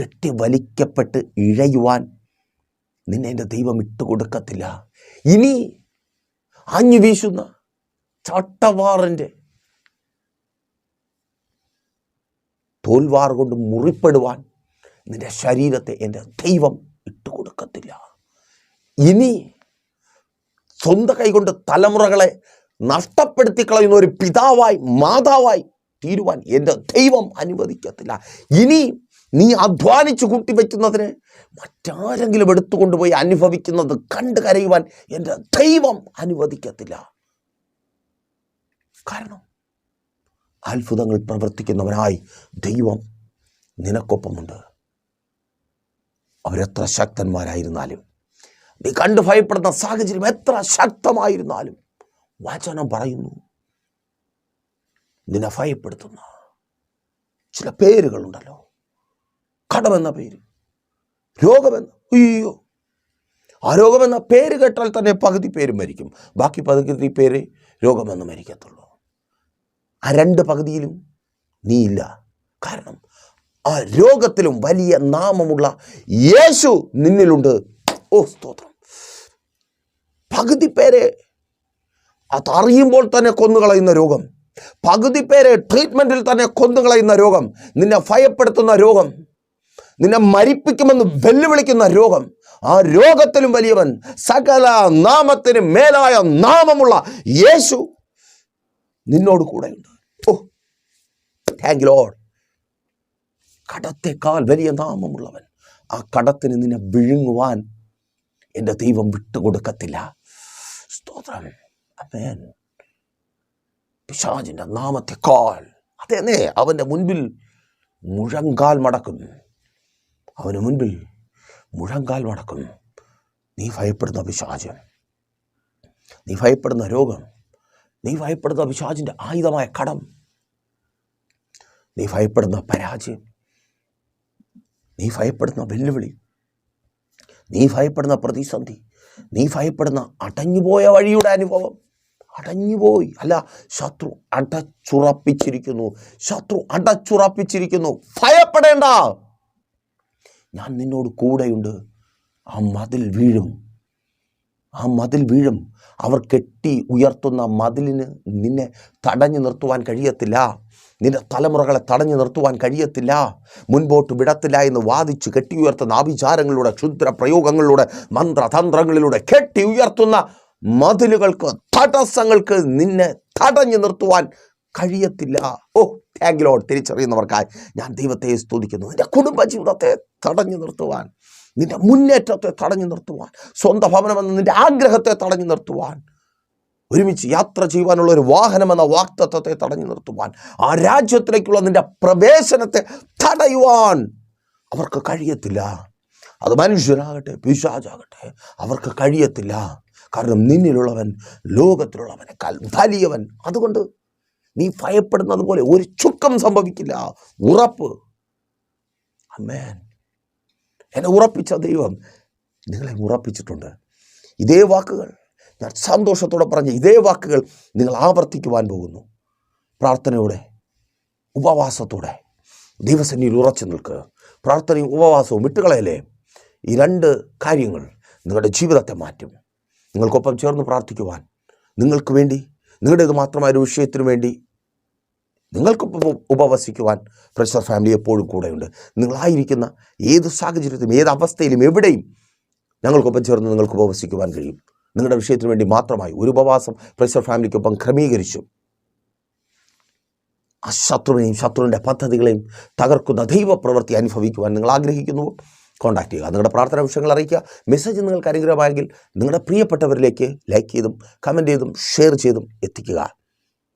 കെട്ടി വലിക്കപ്പെട്ട് ഇഴയുവാൻ നിന്നെ എന്റെ ദൈവം ഇട്ടുകൊടുക്കത്തില്ല. ഇനി ആഞ്ഞു വീശുന്ന ചട്ടവാറിന്റെ തോൽവാർ കൊണ്ട് മുറിപ്പെടുവാൻ നിന്റെ ശരീരത്തെ എന്റെ ദൈവം ഇട്ടുകൊടുക്കത്തില്ല. ഇനി സ്വന്തം കൈകൊണ്ട് തലമുറകളെ നഷ്ടപ്പെടുത്തി കളയുന്ന ഒരു പിതാവായി മാതാവായി തീരുവാൻ എന്റെ ദൈവം അനുവദിക്കത്തില്ല. ഇനി നീ അധ്വാനിച്ച് കൂട്ടിവെക്കുന്നതിന് മറ്റാരെങ്കിലും എടുത്തുകൊണ്ടുപോയി അനുഭവിക്കുന്നത് കണ്ടു കരയുവാൻ എന്റെ ദൈവം അനുവദിക്കത്തില്ല. കാരണം അത്ഭുതങ്ങൾ പ്രവർത്തിക്കുന്നവനായി ദൈവം നിനക്കൊപ്പമുണ്ട്. അവരെത്ര ശക്തന്മാരായിരുന്നാലും നീ കണ്ട് ഭയപ്പെടുന്ന സാഹചര്യം എത്ര ശക്തമായിരുന്നാലും വചനം പറയുന്നു. നിന്നെ ഭയപ്പെടുത്തുന്ന ചില പേരുകളുണ്ടല്ലോ. കടമെന്ന പേര് രോഗമെന്ന അയ്യോ. ആ രോഗമെന്ന പേര് കേട്ടാൽ തന്നെ പകുതി പേര് മരിക്കും. ബാക്കി പകുതി പേര് രോഗമെന്ന് മരിക്കത്തുള്ളൂ. ആ രണ്ട് പകുതിയിലും നീയില്ല. കാരണം ആ രോഗത്തിലും വലിയ നാമമുള്ള യേശു നിന്നിലുണ്ട്. ഓ സ്തോത്രം. പകുതി പേരെ അതറിയുമ്പോൾ തന്നെ കൊന്നുകളയുന്ന രോഗം. പകുതി പേരെ ട്രീറ്റ്മെന്റിൽ തന്നെ കൊന്നുകളയുന്ന രോഗം. നിന്നെ ഭയപ്പെടുത്തുന്ന രോഗം. നിന്നെ മരിപ്പിക്കുമെന്ന് വെല്ലുവിളിക്കുന്ന രോഗം. ആ രോഗത്തിലും വലിയവൻ സകല നാമത്തിന് മേലായ നാമമുള്ള യേശു നിന്നോട് കൂടെയുണ്ട്. താങ്ക് ലോഡ് കടത്തേക്കാൾ വലിയ നാമമുള്ളവൻ. ആ കടത്തിന് നിന്നെ വിഴുങ്ങുവാൻ എന്റെ ദൈവം വിട്ടുകൊടുക്കത്തില്ല. സ്തോത്രം. അമേൻ പിശാചിന്റെ നാമത്തെക്കാൾ. അതേനേ അവന്റെ മുൻപിൽ മുഴങ്കാൽ മടക്കും. അവന് മുൻപിൽ മുഴങ്കാൽ മടക്കും. നീ ഭയപ്പെടുന്ന പിശാചം. നീ ഭയപ്പെടുന്ന രോഗം. നീ ഭയപ്പെടുന്ന പിശാചിന്റെ ആയുധമായ കടം. നീ ഭയപ്പെടുന്ന പരാജയം. നീ ഭയപ്പെടുന്ന വെല്ലുവിളി. നീ ഭയപ്പെടുന്ന പ്രതിസന്ധി. നീ ഭയപ്പെടുന്ന അടഞ്ഞുപോയ വഴിയുടെ അനുഭവം. അടഞ്ഞുപോയി. അല്ല ശത്രു അടച്ചുറപ്പിച്ചിരിക്കുന്നു. ശത്രു അടച്ചുറപ്പിച്ചിരിക്കുന്നു. ഭയപ്പെടേണ്ട. ഞാൻ നിന്നോട് കൂടെയുണ്ട്. ആ മതിൽ വീഴും. ആ മതിൽ വീഴും. അവർ കെട്ടി ഉയർത്തുന്ന മതിലിന് നിന്നെ തടഞ്ഞു നിർത്തുവാൻ കഴിയത്തില്ല. നിന്റെ തലമുറകളെ തടഞ്ഞു നിർത്തുവാൻ കഴിയത്തില്ല. മുൻപോട്ട് വിടത്തില്ല എന്ന് വാദിച്ച് കെട്ടി ഉയർത്തുന്ന ആഭിചാരങ്ങളിലൂടെ ക്ഷുദ്ര പ്രയോഗങ്ങളിലൂടെ മന്ത്രതന്ത്രങ്ങളിലൂടെ കെട്ടി ഉയർത്തുന്ന മതിലുകൾക്ക് തടസ്സങ്ങൾക്ക് നിന്നെ തടഞ്ഞു നിർത്തുവാൻ കഴിയത്തില്ല. ഓ താങ്കിലോട് തിരിച്ചറിയുന്നവർക്കായി ഞാൻ ദൈവത്തെ സ്തുതിക്കുന്നു. നിന്റെ കുടുംബജീവിതത്തെ തടഞ്ഞു നിർത്തുവാൻ നിന്റെ മുന്നേറ്റത്തെ തടഞ്ഞു നിർത്തുവാൻ സ്വന്തം ഭവനമെന്ന നിന്റെ ആഗ്രഹത്തെ തടഞ്ഞു നിർത്തുവാൻ ഒരുമിച്ച് യാത്ര ചെയ്യുവാനുള്ള ഒരു വാഹനം എന്ന വാക്തത്വത്തെ തടഞ്ഞു നിർത്തുവാൻ ആ രാജ്യത്തിലേക്കുള്ള നിന്റെ പ്രവേശനത്തെ തടയുവാൻ അവർക്ക് കഴിയത്തില്ല. അത് മനുഷ്യനാകട്ടെ പിശാചാകട്ടെ അവർക്ക് കഴിയത്തില്ല. കാരണം നിന്നിലുള്ളവൻ ലോകത്തിലുള്ളവനേക്കാൾ വലിയവൻ. അതുകൊണ്ട് നീ ഭയപ്പെടുന്നത് പോലെ ഒരു ചുക്കം സംഭവിക്കില്ല. ഉറപ്പ്. അമ്മേൻ എന്നെ ഉറപ്പിച്ച ദൈവം നിങ്ങളെ ഉറപ്പിച്ചിട്ടുണ്ട്. ഇതേ വാക്കുകൾ ഞാൻ സന്തോഷത്തോടെ പറഞ്ഞ ഇതേ വാക്കുകൾ നിങ്ങൾ ആവർത്തിക്കുവാൻ പോകുന്നു. പ്രാർത്ഥനയോടെ ഉപവാസത്തോടെ ദൈവസന്നിധിയിൽ ഉറച്ചു നിൽക്കുക പ്രാർത്ഥനയും ഉപവാസവും വിട്ടുകളയല്ലേ? ഈ രണ്ട് കാര്യങ്ങൾ നിങ്ങളുടെ ജീവിതത്തെ മാറ്റും. നിങ്ങൾക്കൊപ്പം ചേർന്ന് പ്രാർത്ഥിക്കുവാൻ നിങ്ങൾക്ക് വേണ്ടി നിങ്ങളുടേത് മാത്രമായ ഒരു വിഷയത്തിനു വേണ്ടി നിങ്ങൾക്കൊപ്പം ഉപവസിക്കുവാൻ പ്രഷർ ഫാമിലി എപ്പോഴും കൂടെയുണ്ട്. നിങ്ങളായിരിക്കുന്ന ഏത് സാഹചര്യത്തിലും ഏത് അവസ്ഥയിലും എവിടെയും ഞങ്ങൾക്കൊപ്പം ചേർന്ന് നിങ്ങൾക്ക് ഉപവസിക്കുവാൻ കഴിയും. നിങ്ങളുടെ വിഷയത്തിന് വേണ്ടി മാത്രമായി ഒരു ഉപവാസം പ്രൈസർ ഫാമിലിക്കൊപ്പം ക്രമീകരിച്ചു. ആ ശത്രുവിനെയും ശത്രുവിന്റെ പദ്ധതികളെയും തകർക്കുന്ന ദൈവപ്രവൃത്തി അനുഭവിക്കുവാൻ നിങ്ങൾ ആഗ്രഹിക്കുന്നു. കോൺടാക്ട് ചെയ്യുക. നിങ്ങളുടെ പ്രാർത്ഥന വിഷയങ്ങൾ അറിയിക്കുക. മെസ്സേജ് നിങ്ങൾക്ക് അനുഗ്രഹമായെങ്കിൽ നിങ്ങളുടെ പ്രിയപ്പെട്ടവരിലേക്ക് ലൈക്ക് ചെയ്തും കമന്റ് ചെയ്തും ഷെയർ ചെയ്തും എത്തിക്കുക.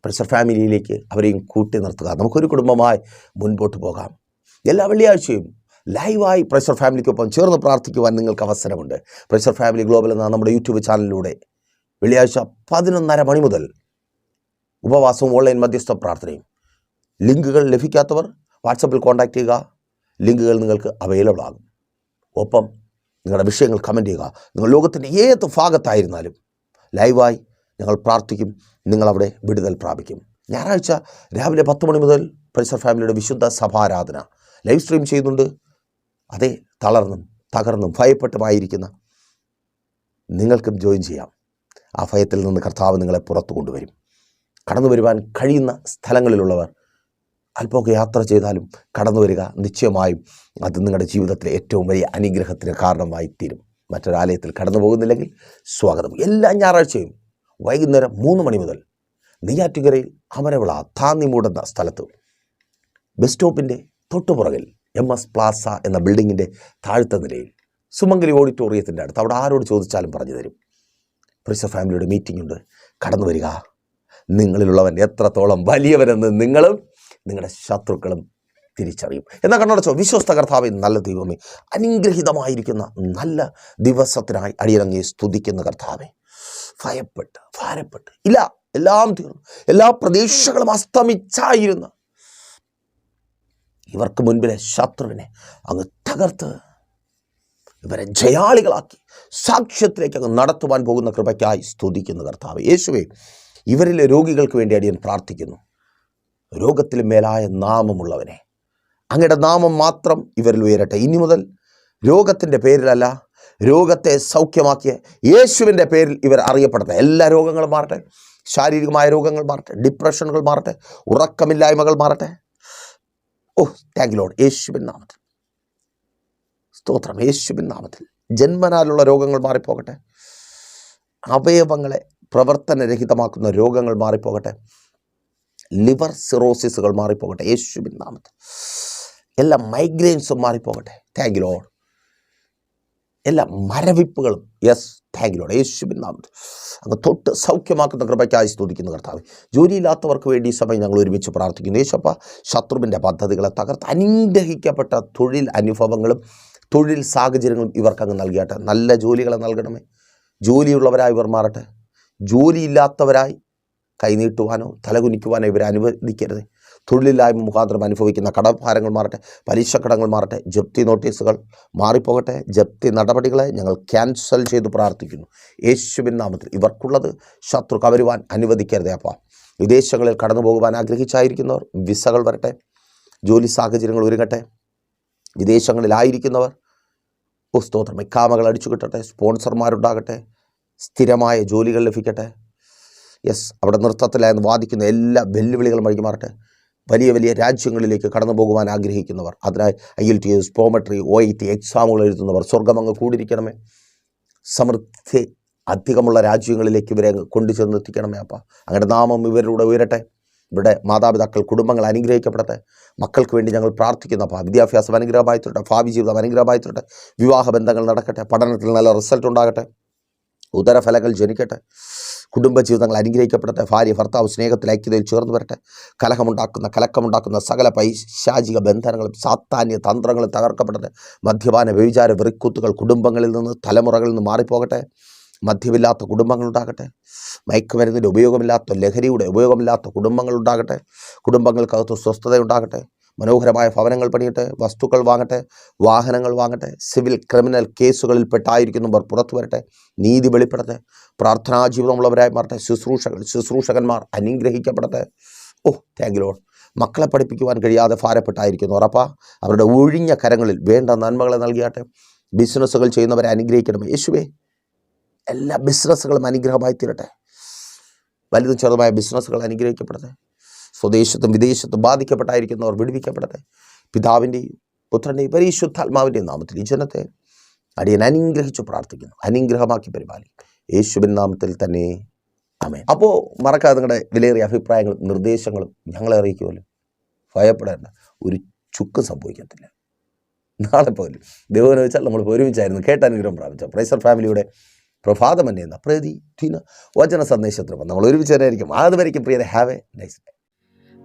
പ്രഷർ ഫാമിലിയിലേക്ക് അവരെയും കൂട്ടി നിർത്തുക. നമുക്കൊരു കുടുംബമായി മുൻപോട്ട് പോകാം. എല്ലാ വെള്ളിയാഴ്ചയും ലൈവായി പ്രഷർ ഫാമിലിക്കൊപ്പം ചേർന്ന് പ്രാർത്ഥിക്കുവാൻ നിങ്ങൾക്ക് അവസരമുണ്ട്. പ്രഷർ ഫാമിലി ഗ്ലോബൽ എന്ന നമ്മുടെ യൂട്യൂബ് ചാനലിലൂടെ വെള്ളിയാഴ്ച പതിനൊന്നര മണി മുതൽ ഉപവാസവും ഓൺലൈൻ മധ്യസ്ഥ പ്രാർത്ഥനയും. ലിങ്കുകൾ ലഭിക്കാത്തവർ വാട്സപ്പിൽ കോൺടാക്റ്റ് ചെയ്യുക. ലിങ്കുകൾ നിങ്ങൾക്ക് അവൈലബിൾ ആകും. ഒപ്പം നിങ്ങളുടെ വിഷയങ്ങൾ കമന്റ് ചെയ്യുക. നിങ്ങൾ ലോകത്തിന്റെ ഏത് ഭാഗത്തായിരുന്നാലും ലൈവായി ഞങ്ങൾ പ്രാർത്ഥിക്കും. നിങ്ങളവിടെ വിടുതൽ പ്രാപിക്കും. ഞായറാഴ്ച രാവിലെ പത്ത് മണി മുതൽ പരിസർ ഫാമിലിയുടെ വിശുദ്ധ സഭാരാധന. ലൈവ് സ്ട്രീം ചെയ്യുന്നുണ്ട്. അതേ തളർന്നും തകർന്നും ഭയപ്പെട്ടുമായിരിക്കുന്ന നിങ്ങൾക്കും ജോയിൻ ചെയ്യാം. ആ ഭയത്തിൽ നിന്ന് കർത്താവ് നിങ്ങളെ പുറത്തു കൊണ്ടുവരും. കടന്നു വരുവാൻ കഴിയുന്ന സ്ഥലങ്ങളിലുള്ളവർ അല്പമൊക്കെ യാത്ര ചെയ്താലും കടന്നു വരിക നിശ്ചയമായും അത് നിങ്ങളുടെ ജീവിതത്തിലെ ഏറ്റവും വലിയ അനുഗ്രഹത്തിന് കാരണമായി തീരും മറ്റൊരാലയത്തിൽ കടന്നു പോകുന്നില്ലെങ്കിൽ സ്വാഗതം. എല്ലാ ഞായറാഴ്ചയും വൈകുന്നേരം മൂന്ന് മണി മുതൽ നെയ്യാറ്റുകരയിൽ അമരവിള താന്നിമൂടുന്ന സ്ഥലത്ത് ബസ് സ്റ്റോപ്പിന്റെ തൊട്ടുപുറകിൽ എം എസ് പ്ലാസ എന്ന ബിൽഡിങ്ങിന്റെ താഴ്ത്ത നിലയിൽ സുമംഗലി ഓഡിറ്റോറിയത്തിന്റെ അടുത്ത്. അവിടെ ആരോട് ചോദിച്ചാലും പറഞ്ഞു തരും. പ്രിസ ഫാമിലിയുടെ മീറ്റിംഗ് ഉണ്ട്. കടന്നു വരിക. നിങ്ങളിലുള്ളവൻ എത്രത്തോളം വലിയവനെന്ന് നിങ്ങളും നിങ്ങളുടെ ശത്രുക്കളും തിരിച്ചറിയും. എന്നാൽ കണ്ണടച്ചോ വിശ്വസ്ത കർത്താവെ നല്ല ദൈവമേ അനുഗ്രഹിതമായിരിക്കുന്ന നല്ല ദിവസത്തിനായി അടിയിറങ്ങി സ്തുതിക്കുന്ന കർത്താവെ ഭയപ്പെട്ട് ഭാരപ്പെട്ട് ഇല്ല എല്ലാം തീർന്നു. എല്ലാ പ്രതീക്ഷകളും അസ്തമിച്ചായിരുന്ന. ഇവർക്ക് മുൻപിലെ ശത്രുവിനെ അങ്ങ് തകർത്ത് ഇവരെ ജയാളികളാക്കി സാക്ഷ്യത്തിലേക്ക് അങ്ങ് നടത്തുവാൻ പോകുന്ന കൃപയ്ക്കായി സ്തുതിക്കുന്നു കർത്താവ്. യേശുവേ ഇവരിലെ രോഗികൾക്ക് വേണ്ടി അടിയൻ പ്രാർത്ഥിക്കുന്നു. രോഗത്തിൽ മേലായ നാമമുള്ളവനെ. അങ്ങയുടെ നാമം മാത്രം ഇവരിൽ ഉയരട്ടെ. ഇനി മുതൽ രോഗത്തിന്റെ പേരിലല്ല രോഗത്തെ സൗഖ്യമാക്കിയ യേശുവിന്റെ പേരിൽ ഇവർ അറിയപ്പെടട്ടെ. എല്ലാ രോഗങ്ങളും മാറട്ടെ. ശാരീരികമായ രോഗങ്ങൾ മാറട്ടെ. ഡിപ്രഷനുകൾ മാറട്ടെ. ഉറക്കമില്ലായ്മകൾ മാറട്ടെ. ഓ താങ്ക് ലോഡ് യേശുവിൻ നാമത്തിൽ. സ്തോത്രം. യേശുവിൻ നാമത്തിൽ. ജന്മനാലുള്ള രോഗങ്ങൾ മാറിപ്പോകട്ടെ. അവയവങ്ങളെ പ്രവർത്തനരഹിതമാക്കുന്ന രോഗങ്ങൾ മാറിപ്പോകട്ടെ. ലിവർ സിറോസിസുകൾ മാറിപ്പോകട്ടെ. യേശുവിൻ നാമത്തിൽ. എല്ലാ മൈഗ്രെയിൻസും മാറിപ്പോകട്ടെ. താങ്ക് ലോഡ് എല്ലാ മരവിപ്പുകളും. യെസ് താങ്ക് ലോഡ് യേശുവിൻ നാമത്തിൽ. അങ്ങ് തൊട്ട് സൗഖ്യമാക്കുന്ന കൃപയ്ക്കായി സ്തുതിക്കുന്ന കർത്താവ്. ജോലിയില്ലാത്തവർക്ക് വേണ്ടി ഈ സമയം ഞങ്ങൾ ഒരുമിച്ച് പ്രാർത്ഥിക്കുന്നു. യേശപ്പ ശത്രുവിന്റെ പദ്ധതികളെ തകർത്ത് അനുഗ്രഹിക്കപ്പെട്ട തൊഴിൽ അനുഭവങ്ങളും തൊഴിൽ സാഹചര്യങ്ങളും ഇവർക്കങ്ങ് നൽകിയാട്ടെ. നല്ല ജോലികളെ നൽകണമേ. ജോലിയുള്ളവരായി ഇവർ മാറട്ടെ. ജോലിയില്ലാത്തവരായി കൈനീട്ടുവാനോ തലകുനിക്കുവാനോ ഇവരെ അനുവദിക്കരുത്. തൊഴിലില്ലായ്മ മുഖാന്തരം അനുഭവിക്കുന്ന കടഭാരങ്ങൾ മാറട്ടെ പലിശ കടങ്ങൾ മാറട്ടെ ജപ്തി നോട്ടീസുകൾ മാറിപ്പോകട്ടെ ജപ്തി നടപടികളെ ഞങ്ങൾ ക്യാൻസൽ ചെയ്ത് പ്രാർത്ഥിക്കുന്നു. യേശുവിൻ നാമത്തിൽ ഇവർക്കുള്ളത് ശത്രു കവരുവാൻ അനുവദിക്കരുതേ അപ്പ. വിദേശങ്ങളിൽ കടന്നു പോകുവാൻ ആഗ്രഹിച്ചായിരിക്കുന്നവർ വിസകൾ വരട്ടെ ജോലി സാഹചര്യങ്ങൾ ഒരുങ്ങട്ടെ വിദേശങ്ങളിലായിരിക്കുന്നവർ ഓ സ്തോത്രം ഇക്കാമകൾ അടിച്ചു കിട്ടട്ടെ സ്പോൺസർമാരുണ്ടാകട്ടെ സ്ഥിരമായ ജോലികൾ ലഭിക്കട്ടെ. യെസ് അവിടെ നൃത്തത്തിലായെന്ന് വാദിക്കുന്ന എല്ലാ വെല്ലുവിളികളും വഴിക്ക് മാറട്ടെ വലിയ വലിയ രാജ്യങ്ങളിലേക്ക് കടന്നു പോകുവാൻ ആഗ്രഹിക്കുന്നവർ അതിനായി ഐ എൽ ടി എസ് പോമട്രി ഒ ഐ ടി എക്സാമുകൾ എഴുതുന്നവർ സ്വർഗമങ്ങ് കൂടിയിരിക്കണമേ. സമൃദ്ധി അധികമുള്ള രാജ്യങ്ങളിലേക്ക് ഇവരെ അങ്ങ് ചെന്നെത്തിക്കണമേ അപ്പ. അങ്ങയുടെ നാമം ഇവരിലൂടെ ഉയരട്ടെ. ഇവിടെ മാതാപിതാക്കൾ കുടുംബങ്ങൾ അനുഗ്രഹിക്കപ്പെടട്ടെ. മക്കൾക്ക് വേണ്ടി ഞങ്ങൾ പ്രാർത്ഥിക്കുന്നപ്പോൾ വിദ്യാഭ്യാസം അനുഗ്രഹമായി തീരട്ടെ ഭാവി ജീവിതം അനുഗ്രഹമായി വിവാഹ ബന്ധങ്ങൾ നടക്കട്ടെ. പഠനത്തിൽ നല്ല റിസൾട്ട് ഉണ്ടാകട്ടെ. ഉദരഫലങ്ങൾ ജനിക്കട്ടെ. കുടുംബജീവിതങ്ങൾ അനുഗ്രഹിക്കപ്പെടട്ടെ. ഭാര്യ ഭർത്താവ് സ്നേഹത്തിൽ ഐക്യതയിൽ ചേർന്ന് വരട്ടെ. കലഹമുണ്ടാക്കുന്ന കലക്കമുണ്ടാക്കുന്ന സകല പൈശാചിക ബന്ധനങ്ങളും സാത്താന്യ തന്ത്രങ്ങളും തകർക്കപ്പെടട്ടെ. മദ്യപാന വ്യവിചാര വെറിക്കൂത്തുകൾ കുടുംബങ്ങളിൽ നിന്ന് തലമുറകളിൽ നിന്ന് മാറിപ്പോകട്ടെ. മദ്യമില്ലാത്ത കുടുംബങ്ങളുണ്ടാകട്ടെ. മയക്കുമരുന്നിന്റെ ഉപയോഗമില്ലാത്ത ലഹരിയുടെ ഉപയോഗമില്ലാത്ത കുടുംബങ്ങളുണ്ടാകട്ടെ. കുടുംബങ്ങൾക്കകത്ത് സ്വസ്ഥതയുണ്ടാകട്ടെ. മനോഹരമായ ഭവനങ്ങൾ പണിയട്ടെ വസ്തുക്കൾ വാങ്ങട്ടെ വാഹനങ്ങൾ വാങ്ങട്ടെ സിവിൽ ക്രിമിനൽ കേസുകളിൽ പെട്ടായിരിക്കുന്നവർ പുറത്തു വരട്ടെ നീതി വെളിപ്പെടട്ടെ പ്രാർത്ഥനാ ജീവിതമുള്ളവരായി മാറട്ടെ ശുശ്രൂഷകൾ ശുശ്രൂഷകന്മാർ അനുഗ്രഹിക്കപ്പെടട്ടെ. ഓ താങ്ക് ലോഡ് മക്കളെ പഠിപ്പിക്കുവാൻ കഴിയാതെ ഭാരപ്പെട്ടായിരിക്കുന്നു ഉറപ്പാ. അവരുടെ ഒഴിഞ്ഞ കരങ്ങളിൽ വേണ്ട നന്മകളെ നൽകിയാട്ടെ. ബിസിനസ്സുകൾ ചെയ്യുന്നവരെ അനുഗ്രഹിക്കണമേ. യേശുവേ എല്ലാ ബിസിനസ്സുകളും അനുഗ്രഹമായി തീരട്ടെ വലുതും ചെറുതുമായ ബിസിനസ്സുകൾ അനുഗ്രഹിക്കപ്പെടട്ടെ. സ്വദേശത്തും വിദേശത്തും ബാധിക്കപ്പെട്ടായിരിക്കുന്നവർ വിടുവിക്കപ്പെടട്ടെ. പിതാവിന്റെയും പുത്രന്റെയും പരിശുദ്ധാത്മാവിന്റെയും നാമത്തിൽ ഈ ജനത്തെ അടിയൻ അനുഗ്രഹിച്ചു പ്രാർത്ഥിക്കുന്നു. അനുഗ്രഹമാക്കി പരിപാലിക്കും. യേശുവിൻ നാമത്തിൽ തന്നെ. അമേ അപ്പോൾ മറക്കാതെ നിങ്ങളുടെ വിലയേറിയ അഭിപ്രായങ്ങളും നിർദ്ദേശങ്ങളും ഞങ്ങളെ അറിയിക്കുമല്ലോ. ഭയപ്പെടേണ്ട. ഒരു ചുക്ക് സംഭവിക്കത്തില്ല. നാളെ പോലും ദൈവം വെച്ചാൽ നമ്മൾ ഒരുമിച്ചായിരുന്നു കേട്ട അനുഗ്രഹം പ്രാപിച്ച പ്രൈസർ ഫാമിലിയുടെ പ്രഭാതം തന്നെ എന്ന പ്രതിദിന വചന സന്ദേശത്തിന് നമ്മൾ ഒരുമിച്ച് തന്നെയായിരിക്കും അതുവരെയും പ്രിയരെ. Have a nice day.